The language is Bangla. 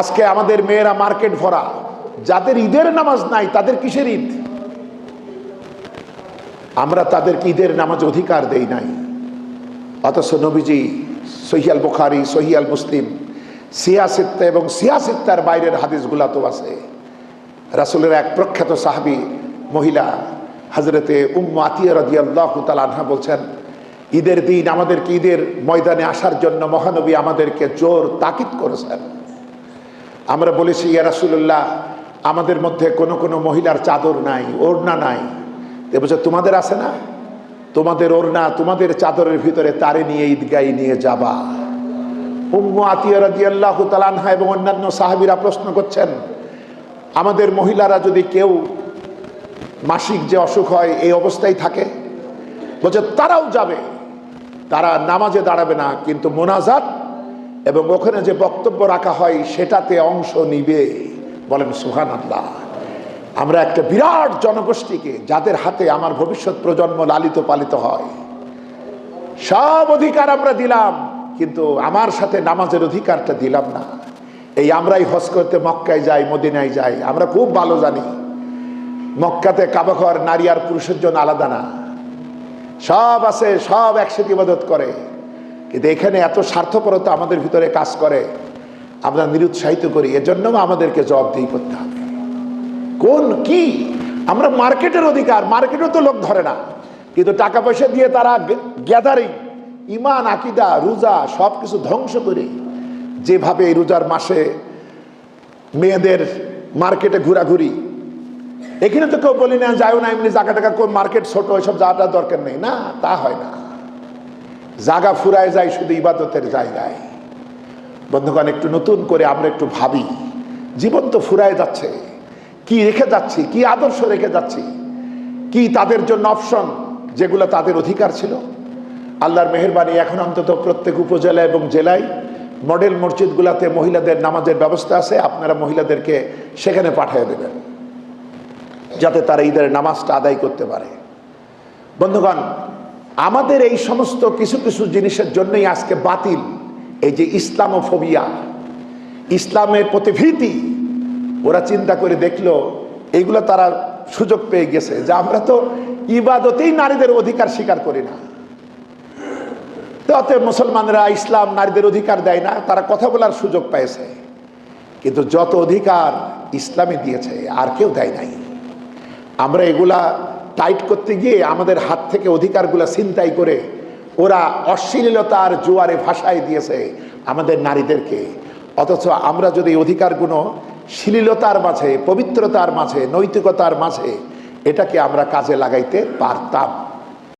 আজকে আমাদের মেয়েরা মার্কেট ভরা। যাদের ঈদের নামাজ নাই, তাদের কিসের ঈদ? আমরা তাদেরকে ঈদের নামাজ অধিকার দেই নাই। অথচ নবীজি সহিয়াল বুখারি, সহিয়াল মুসলিম, সিয়াসিত্তা এবং সিয়াসিত্তার বাইরের হাদিসগুলা তো আছে। রাসুলের এক প্রখ্যাত সাহাবি মহিলা হজরতে উম্মু আতিয়া রাদিয়াল্লাহ তালাহা বলছেন, ঈদের দিন আমাদেরকে ঈদের ময়দানে আসার জন্য মহানবী আমাদেরকে জোর তাকিদ করেছেন। আমরা বলেছি, ইয়া রাসুল্লাহ আমাদের মধ্যে কোনো কোনো মহিলার চাদর নাই, ওড়না নাই। এ বলছে, তোমাদের আছে না? তোমাদের ওড়না, তোমাদের চাদরের ভিতরে তারে নিয়ে ঈদগাই নিয়ে যাবা। উম্মু আতিয়া রাদিয়াল্লাহু তাআলা এবং অন্যান্য সাহাবিরা প্রশ্ন করছেন, আমাদের মহিলারা যদি কেউ মাসিক যে অসুখ হয়, এই অবস্থায় থাকে? বলছে, তারাও যাবে, তারা নামাজে দাঁড়াবে না, কিন্তু মোনাজাত এবং ওখানে যে বক্তব্য রাখা হয়, সেটাতে অংশ নিবে। বলেন সুহান আল্লাহ আমরা একটা বিরাট জনগোষ্ঠীকে, যাদের হাতে আমার ভবিষ্যৎ প্রজন্ম লালিত পালিত হয়, সব অধিকার আমরা দিলাম, কিন্তু আমার সাথে নামাজের অধিকারটা দিলাম না। এই আমরাই হজ করতে মক্কায় যাই, মদিনায় যাই, আমরা খুব ভালো জানি, মক্কাতে কাবাঘর নারী আর পুরুষের জন্য আলাদা না। সব আছে, সব একসাথে ইবাদত করে। কিন্তু এখানে এত স্বার্থপরতা আমাদের ভিতরে কাজ করে, আমরা নিরুৎসাহিত করি এজন্য আমাদেরকে জবাবদিহি করতে হবে। কোন কি? আমরা মার্কেটের অধিকার, মার্কেটও তো লোক ধরে না। কিন্তু টাকা পয়সা দিয়ে তারা গ্যাদারিং, ইমান, আকিদা, রোজা সব কিছু ধ্বংস করে যেভাবে এই রোজার মাসে মেয়েদের মার্কেটে ঘোরাঘুরি। এখানে তো কেউ বলি না যাও না, এমনি জায়গা টাকা কোন মার্কেট ছোট, এসব যাওয়াটা দরকার নেই। না, তা হয় না। জায়গা ফুরায় যায় শুধু ইবাদতের জায়গায়। বন্ধুগণ, একটু নতুন করে আমরা একটু ভাবি, জীবন তো ফুরায় যাচ্ছে। কি রেখে যাচ্ছি, কি আদর্শ রেখে যাচ্ছি, কি তাদের জন্য অপশন যেগুলো তাদের অধিকার ছিল। আল্লাহর মেহরবানি এখন অন্তত প্রত্যেক উপজেলা এবং জেলায় মডেল মসজিদগুলোতে মহিলাদের নামাজের ব্যবস্থা আছে, আপনারা মহিলাদেরকে সেখানে পাঠিয়ে দেবেন। যাতে তারা ঈদের নামাজটা আদায় করতে পারে। বন্ধুগণ আমাদের এই সমস্ত কিছু কিছু জিনিসের জন্যই আজকে বাতিল। এই যে ইসলামোফোবিয়া, ইসলামের প্রতি ভীতি ওরা চিন্তা করে দেখল এইগুলো তারা সুযোগ পেয়ে গেছে যে আমরা তো ইবাদতেই নারীদের অধিকার স্বীকার করি না। তো অতএব মুসলমানরা ইসলাম নারীদের অধিকার দেয় না, তারা কথা বলার সুযোগ পেয়েছে কিন্তু যত অধিকার ইসলামে দিয়েছে, আর কেউ দেয় নাই। আমরা এগুলা টাইট করতে গিয়ে আমাদের হাত থেকে অধিকারগুলো ছিনতাই করে ওরা অশ্লীলতার জোয়ারে ভাসায় দিয়েছে আমাদের নারীদেরকে। অথচ আমরা যদি অধিকারগুলো শ্লীলতার মাঝে, পবিত্রতার মাঝে, নৈতিকতার মাঝে, এটাকে আমরা কাজে লাগাইতে পারতাম।